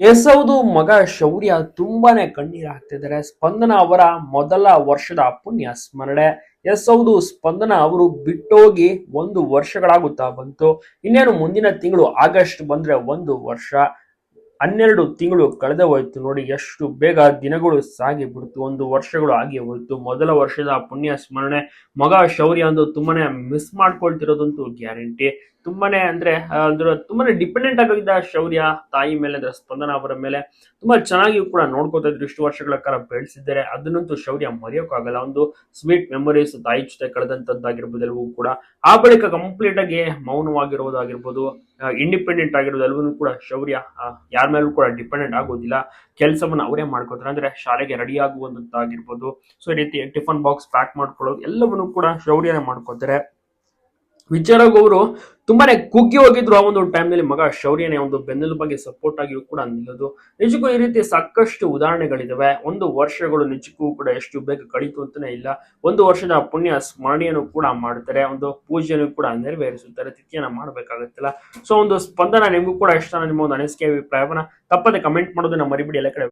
S ಹೌದು ಮಗ ಶೌರ್ಯ ತುಂಬಾನೇ ಕಣ್ಣೀರು ಹಾಕ್ತಿದ್ದಾರೆ ಸ್ಪಂದನ ಅವರ ಮೊದಲ ವರ್ಷದ ಪುಣ್ಯ ಸ್ಮರಣೆ. ಎಸೌದು ಸ್ಪಂದನ ಅವರು ಬಿಟ್ಟೋಗಿ ಒಂದು ವರ್ಷಗಳಾಗುತ್ತಾ ಬಂತು. ಇನ್ನೇನು ಮುಂದಿನ ತಿಂಗಳು ಆಗಸ್ಟ್ ಬಂದ್ರೆ ಒಂದು ವರ್ಷ. ಹನ್ನೆರಡು ತಿಂಗಳು ಕಳೆದ ಹೋಯ್ತು ನೋಡಿ, ಎಷ್ಟು ಬೇಗ ದಿನಗಳು ಸಾಗಿ ಬಿಡ್ತು, ಒಂದು ವರ್ಷಗಳು ಆಗಿ ಹೋಯ್ತು. ಮೊದಲ ವರ್ಷದ ಪುಣ್ಯ ಸ್ಮರಣೆ, ಮಗ ಶೌರ್ಯ ಅಂದು ತುಂಬಾನೇ ಮಿಸ್ ಮಾಡ್ಕೊಳ್ತಿರೋದಂತೂ ಗ್ಯಾರಂಟಿ ತುಂಬಾನೇ ಅಂದ್ರೆ ಅಂದ್ರೆ ತುಂಬಾನೇ ಡಿಪೆಂಡೆಂಟ್ ಆಗಿದ್ದ ಶೌರ್ಯ, ತಾಯಿ ಮೇಲೆ, ಅಂದ್ರೆ ಸ್ಪಂದನ ಅವರ ಮೇಲೆ ತುಂಬಾ ಚೆನ್ನಾಗಿ ಕೂಡ ನೋಡ್ಕೋತಾ ಇದ್ರು. ಇಷ್ಟು ವರ್ಷಗಳ ಕಾಲ ಬೆಳೆಸಿದ್ದಾರೆ ಅದನ್ನಂತೂ ಶೌರ್ಯ ಮರೆಯೋಕ್ಕಾಗಲ್ಲ ಒಂದು ಸ್ವೀಟ್ ಮೆಮೊರೀಸ್ ತಾಯಿ ಜೊತೆ ಕಳೆದಂತದ್ದಾಗಿರ್ಬೋದು ಎಲ್ಲವೂ ಕೂಡ. ಆ ಬಳಿಕ ಕಂಪ್ಲೀಟ್ ಆಗಿ ಮೌನವಾಗಿರೋದಾಗಿರ್ಬೋದು ಇಂಡಿಪೆಂಡೆಂಟ್ ಆಗಿರೋದು ಕೂಡ ಶೌರ್ಯ ಯಾರ ಮೇಲೂ ಕೂಡ ಡಿಪೆಂಡೆಂಟ್ ಆಗೋದಿಲ್ಲ. ಕೆಲಸವನ್ನು ಅವರೇ ಮಾಡ್ಕೋತಾರೆ. ಅಂದ್ರೆ ಶಾಲೆಗೆ ರೆಡಿ ಆಗುವಂಥದ್ದಾಗಿರ್ಬೋದು ಸೊ ಈ ರೀತಿ ಟಿಫನ್ ಬಾಕ್ಸ್ ಪ್ಯಾಕ್ ಮಾಡ್ಕೊಳ್ಳೋದು ಎಲ್ಲವನ್ನೂ ಕೂಡ ಶೌರ್ಯನೇ ಮಾಡ್ಕೋತಾರೆ. ವಿಚಾರಗೌರು ತುಂಬಾನೇ ಕುಗ್ಗಿ ಹೋಗಿದ್ರು ಆ ಒಂದು ಟೈಮ್ನಲ್ಲಿ ಮಗ ಶೌರ್ಯನೇ ಒಂದು ಬೆನ್ನೆಲುಬಾಗಿ ಸಪೋರ್ಟ್ ಆಗಿಯೂ ಕೂಡ ನಿಲ್ಲೋದು. ನಿಜಕ್ಕೂ ಈ ರೀತಿ ಸಾಕಷ್ಟು ಉದಾಹರಣೆಗಳಿದಾವೆ. ಒಂದು ವರ್ಷಗಳು ನಿಜಕ್ಕೂ ಕೂಡ ಎಷ್ಟು ಬೇಗ ಕಳೀತು ಅಂತಾನೆ ಇಲ್ಲ. ಒಂದು ವರ್ಷದ ಪುಣ್ಯ ಸ್ಮರಣೆಯನ್ನು ಕೂಡ ಮಾಡ್ತಾರೆ. ಒಂದು ಪೂಜೆಯನ್ನು ಕೂಡ ನೆರವೇರಿಸುತ್ತಾರೆ. ತಿಥಿಯನ್ನ ಮಾಡಬೇಕಾಗುತ್ತಲ್ಲ. ಸೊ ಒಂದು ಸ್ಪಂದನ ನಿಮಗೂ ಕೂಡ ಇಷ್ಟ. ನಿಮ್ಮ ಒಂದು ಅನಿಸಿಕೆ, ಅಭಿಪ್ರಾಯವನ್ನ ತಪ್ಪದೆ ಕಮೆಂಟ್ ಮಾಡೋದನ್ನ ಮರಿಬಿಡಿ. ಎಲ್ಲ ಕಡೆ